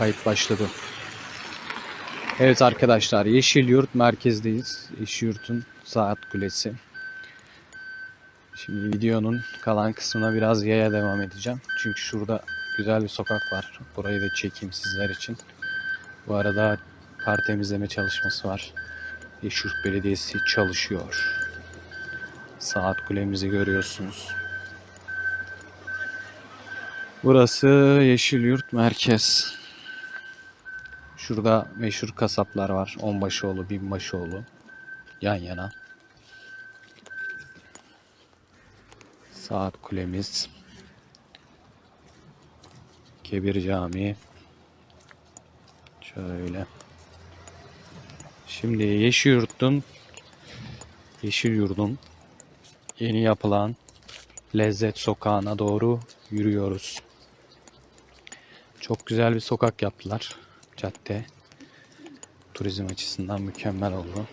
Kayıt başladı. Evet arkadaşlar Yeşilyurt merkezdeyiz. Yeşilyurt'un saat kulesi. Şimdi videonun kalan kısmına biraz yaya devam edeceğim. Çünkü şurada güzel bir sokak var. Burayı da çekeyim sizler için. Bu arada kar temizleme çalışması var. Yeşilyurt Belediyesi çalışıyor. Saat kulemizi görüyorsunuz. Burası Yeşilyurt merkez. Şurada meşhur kasaplar var. Onbaşıoğlu, Binbaşıoğlu. Yan yana. Saat kulemiz. Kebir Camii. Şöyle. Şimdi Yeşilyurt'un Yeşilyurt'un yeni yapılan Lezzet Sokağı'na doğru yürüyoruz. Çok güzel bir sokak yaptılar. Cadde. Turizm açısından mükemmel oldu.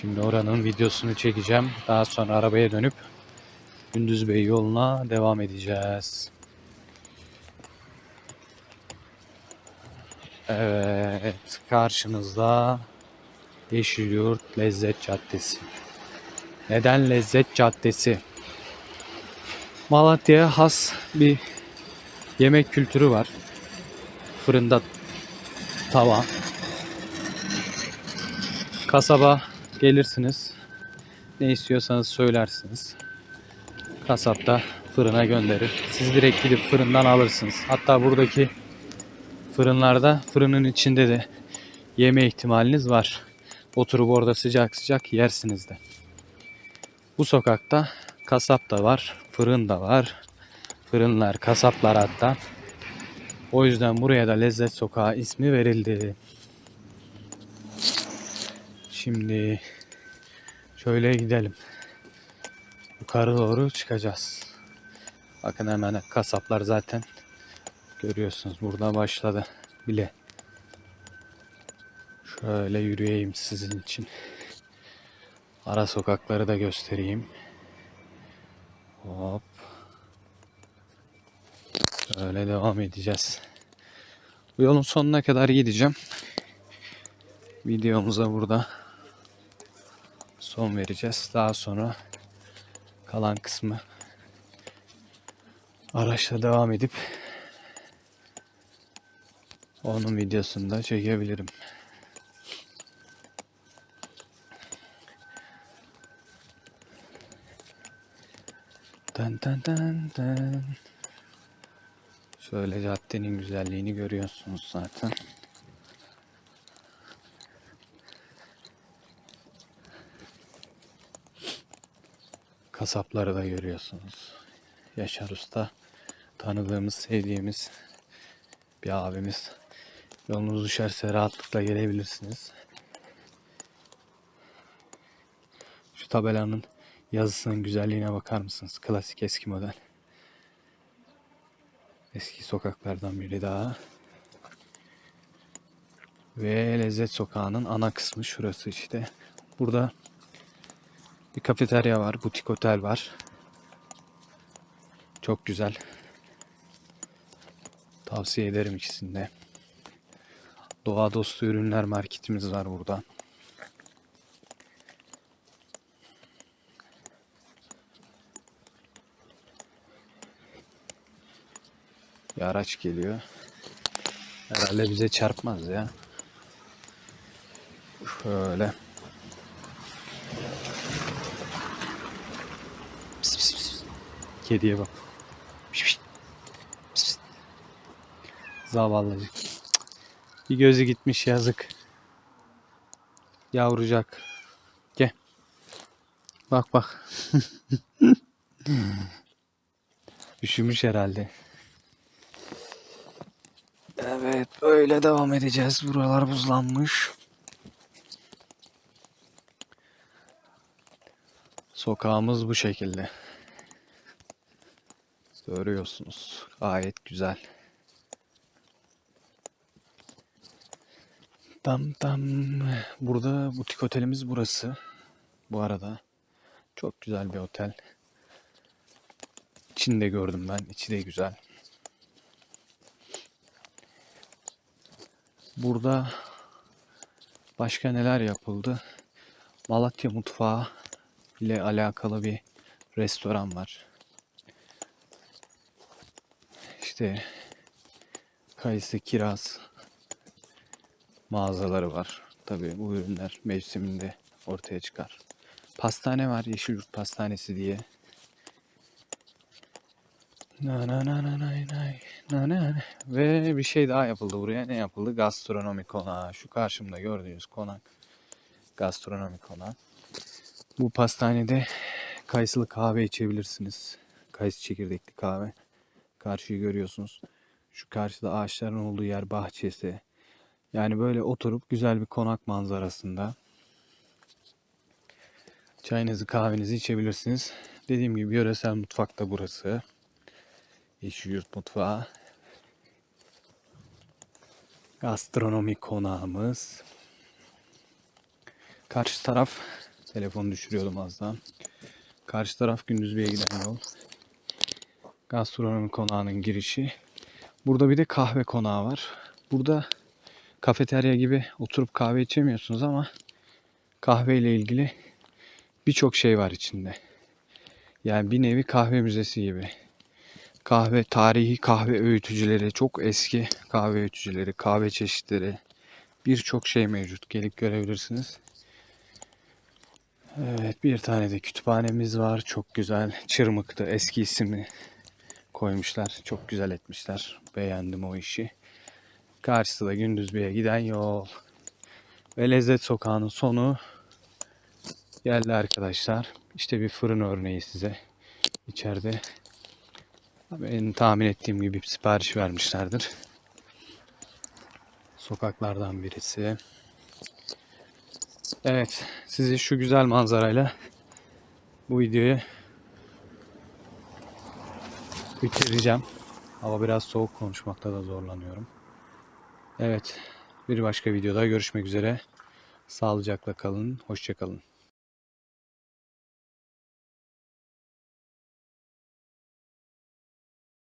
Şimdi oranın videosunu çekeceğim. Daha sonra arabaya dönüp Gündüz Bey yoluna devam edeceğiz. Evet, karşınızda Yeşilyurt Lezzet Caddesi. Neden Lezzet Caddesi? Malatya'ya has bir yemek kültürü var. Fırında tava. Kasaba gelirsiniz. Ne istiyorsanız söylersiniz. Kasap da fırına gönderir. Siz direkt gidip fırından alırsınız. Hatta buradaki fırınlarda fırının içinde de yeme ihtimaliniz var. Oturup orada sıcak sıcak yersiniz de. Bu sokakta kasap da var, fırın da var. Fırınlar, kasaplar hatta. O yüzden buraya da Lezzet Sokağı ismi verildi. Şimdi şöyle gidelim. Yukarı doğru çıkacağız. Bakın hemen kasaplar zaten görüyorsunuz burada başladı bile. Şöyle yürüyeyim sizin için. Ara sokakları da göstereyim. Hop. Öyle devam edeceğiz. Bu yolun sonuna kadar gideceğim. Videomuza burada son vereceğiz. Daha sonra kalan kısmı araçla devam edip onun videosunu da çekebilirim. Dın dın dın dın. Şöyle caddenin güzelliğini görüyorsunuz zaten. Kasapları da görüyorsunuz. Yaşar Usta tanıdığımız, sevdiğimiz bir abimiz. Yolunuz düşerse rahatlıkla gelebilirsiniz. Şu tabelanın yazısının güzelliğine bakar mısınız? Klasik eski model. Eski sokaklardan biri daha. Ve Lezzet Sokağı'nın ana kısmı şurası işte. Burada bir kafeterya var, butik otel var. Çok güzel. Tavsiye ederim ikisini de. Doğa dostu ürünler marketimiz var burada. Bir araç geliyor. Herhalde bize çarpmaz ya. Şöyle. Pis pis pis. Kediye bak. Pis pis. Pis. Zavallıcık. Cık. Bir gözü gitmiş yazık. Yavrucak. Gel. Bak bak. Üşümüş herhalde. Evet böyle devam edeceğiz. Buralar buzlanmış. Sokağımız bu şekilde. Görüyorsunuz. Gayet güzel. Tam tam. Burada butik otelimiz burası. Bu arada. Çok güzel bir otel. İçini de gördüm ben. İçi de güzel. Burada başka neler yapıldı? Malatya mutfağı ile alakalı bir restoran var. İşte kayısı, kiraz mağazaları var. Tabii bu ürünler mevsiminde ortaya çıkar. Pastane var, Yeşilyurt Pastanesi diye. Na na na na nay. Na na na. Ve bir şey daha yapıldı buraya. Ne yapıldı? Gastronomi konağı. Şu karşımda gördüğünüz konak. Gastronomi konağı. Bu pastanede kayısılı kahve içebilirsiniz. Kayısı çekirdekli kahve. Karşıyı görüyorsunuz. Şu karşıda ağaçların olduğu yer bahçesi. Yani böyle oturup güzel bir konak manzarasında çayınızı kahvenizi içebilirsiniz. Dediğim gibi yöresel mutfak da burası. Yeşilyurt mutfağı. Gastronomi konağımız. Karşı taraf telefonu düşürüyordum az daha. Karşı taraf Gündüzbey'e giden yol. Gastronomi konağının girişi. Burada bir de kahve konağı var. Burada kafeterya gibi oturup kahve içemiyorsunuz ama kahve ile ilgili birçok şey var içinde. Yani bir nevi kahve müzesi gibi. Kahve tarihi kahve öğütücüleri, çok eski kahve öğütücüleri, kahve çeşitleri birçok şey mevcut. Gelip görebilirsiniz. Evet bir tane de kütüphanemiz var. Çok güzel. Çırmık'tı eski ismini koymuşlar. Çok güzel etmişler. Beğendim o işi. Karşısı da Gündüzbey'e giden yol. Ve Lezzet Sokağı'nın sonu geldi arkadaşlar. İşte bir fırın örneği size. İçeride benim tahmin ettiğim gibi sipariş vermişlerdir. Sokaklardan birisi. Evet, sizi şu güzel manzarayla bu videoyu bitireceğim. Hava biraz soğuk konuşmakta da zorlanıyorum. Evet, bir başka videoda görüşmek üzere. Sağlıcakla kalın, hoşça kalın.